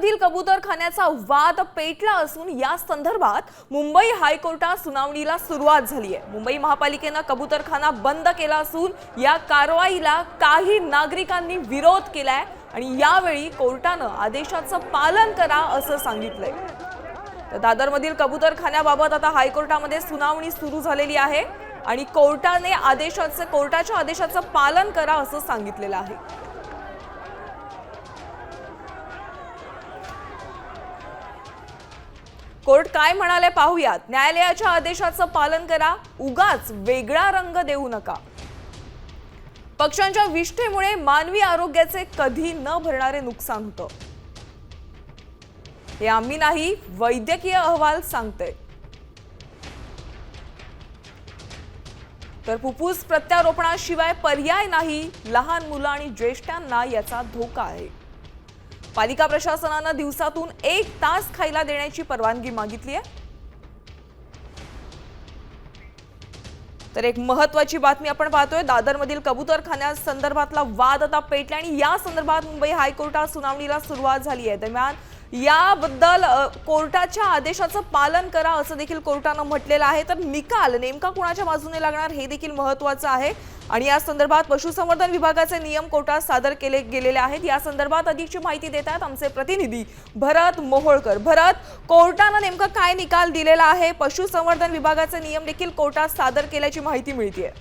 दादरमधील कबूतरखान्याचा वाद पेटला असून या संदर्भात मुंबई हायकोर्टात सुनावणीला सुरुवात झाली आहे मुंबई महापालिकेनं कबूतरखाना बंद केला असून या कारवाईला काही नागरिकांनी विरोध केलाय आणि यावेळी कोर्टानं आदेशाचं पालन करा असं सांगितलंय. तर दादरमधील कबूतरखान्याबाबत आता हायकोर्टामध्ये सुनावणी सुरू झालेली आहे आणि कोर्टाने आदेशाचं कोर्टाच्या आदेशाचं पालन करा असं सांगितलेलं आहे. कोर्ट काय म्हणाले पाहूयात. न्यायालयाच्या आदेशाचं पालन करा. उगाच वेगळा रंग देऊ नका. पक्ष्यांच्या विष्ठेमुळे मानवी आरोग्याचे कधी न भरणारे नुकसान होतं. हे आम्ही नाही वैद्यकीय अहवाल सांगते तर फुफ्फुस प्रत्यारोपणाशिवाय पर्याय नाही. लहान मुलं आणि ज्येष्ठांना याचा धोका आहे. पालिका प्रशासनानं दिवसातून एक तास खायला देण्याची परवानगी मागितली आहे. तर एक महत्वाची बातमी आपण पाहतोय. दादरमधील कबूतरखान्या संदर्भातला वाद आता पेटला आणि या संदर्भात मुंबई हायकोर्टात सुनावणीला सुरुवात झाली आहे. दरम्यान याबद्दल कोर्टाच्या आदेशाचं पालन करा असं देखील कोर्टानं म्हटलेलं आहे. तर निकाल नेमका कोणाच्या बाजूने लागणार हे देखील महत्वाचं आहे. आणि या संदर्भात पशुसंवर्धन विभागाचे नियम कोर्टात सादर केले गेलेले आहेत. या संदर्भात अधिकची माहिती देत आहेत आमचे प्रतिनिधी भरत मोहोळकर. भरत कोर्टानं नेमकं काय निकाल दिलेला आहे? पशुसंवर्धन विभागाचे नियम देखील कोर्टात सादर केल्याची माहिती मिळते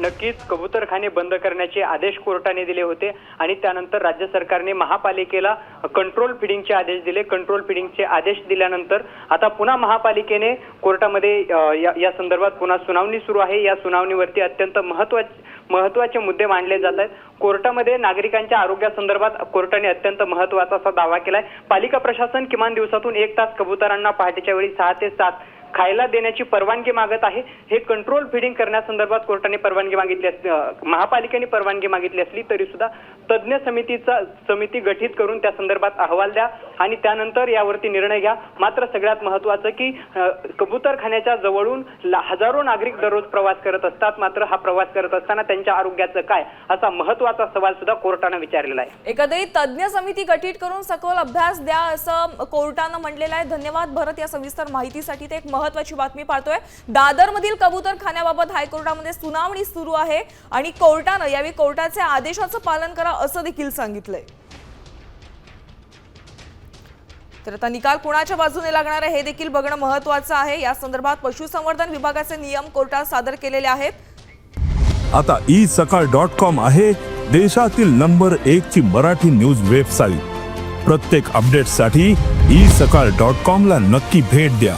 नक्कीच कबूतरखाने बंद करण्याचे आदेश कोर्टाने दिले होते आणि त्यानंतर राज्य सरकारने महापालिकेला कंट्रोल फिडिंगचे आदेश दिले. कंट्रोल फिडिंगचे आदेश दिल्यानंतर आता पुन्हा महापालिकेने कोर्टामध्ये या या संदर्भात पुन्हा सुनावणी सुरू आहे. या सुनावणीवरती अत्यंत महत्त्वाचे महत्त्वाचे मुद्दे मांडले जात आहेत. कोर्टामध्ये नागरिकांच्या आरोग्यासंदर्भात कोर्टाने अत्यंत महत्त्वाचा असा दावा केलाय. पालिका प्रशासन किमान दिवसातून एक तास कबुतरांना पहाटेच्या वेळी सहा ते सात खायला देण्याची परवानगी मागत आहे. हे कंट्रोल फिडिंग करण्यासंदर्भात कोर्टाने परवानगी मागितली असली महापालिकेने परवानगी मागितली असली तरी सुद्धा तज्ज्ञ समितीचा समिती गठीत करून त्या संदर्भात अहवाल द्या आणि त्यानंतर यावरती निर्णय घ्या. मात्र सगळ्यात महत्वाचं की अं, कबूतरखान्याच्या जवळून ला- हजारो नागरिक दररोज प्रवास करत असतात. मात्र हा प्रवास करत असताना त्यांच्या आरोग्याचं काय असा महत्त्वाचा सवाल सुद्धा कोर्टानं विचारलेला आहे. एकंदरीत तज्ज्ञ समिती गठीत करून सखोल अभ्यास द्या असं कोर्टानं म्हटलेलं आहे. धन्यवाद भरत या सविस्तर माहितीसाठी. ते एक महत्वाची बातमी पाहतोय. दादरमधील कबूतरखान्याबाबत हायकोर्टामध्ये सुनावणी सुरू आहे आणि कोर्टानं यावेळी कोर्टाचे आदेशाचं पालन करा असं देखील सांगितलंय. तर आता निकाल कुणाच्या बाजूने लागणार आहे हे देखील बघणं महत्वाचं आहे. या संदर्भात पशुसंवर्धन विभागाचे नियम कोर्टात सादर केलेले आहेत. आता ई सकाळ डॉट कॉम आहे देशातील नंबर एक ची मराठी न्यूज वेबसाईट. प्रत्येक अपडेटसाठी ई सकाळ डॉट कॉम ला नक्की भेट द्या.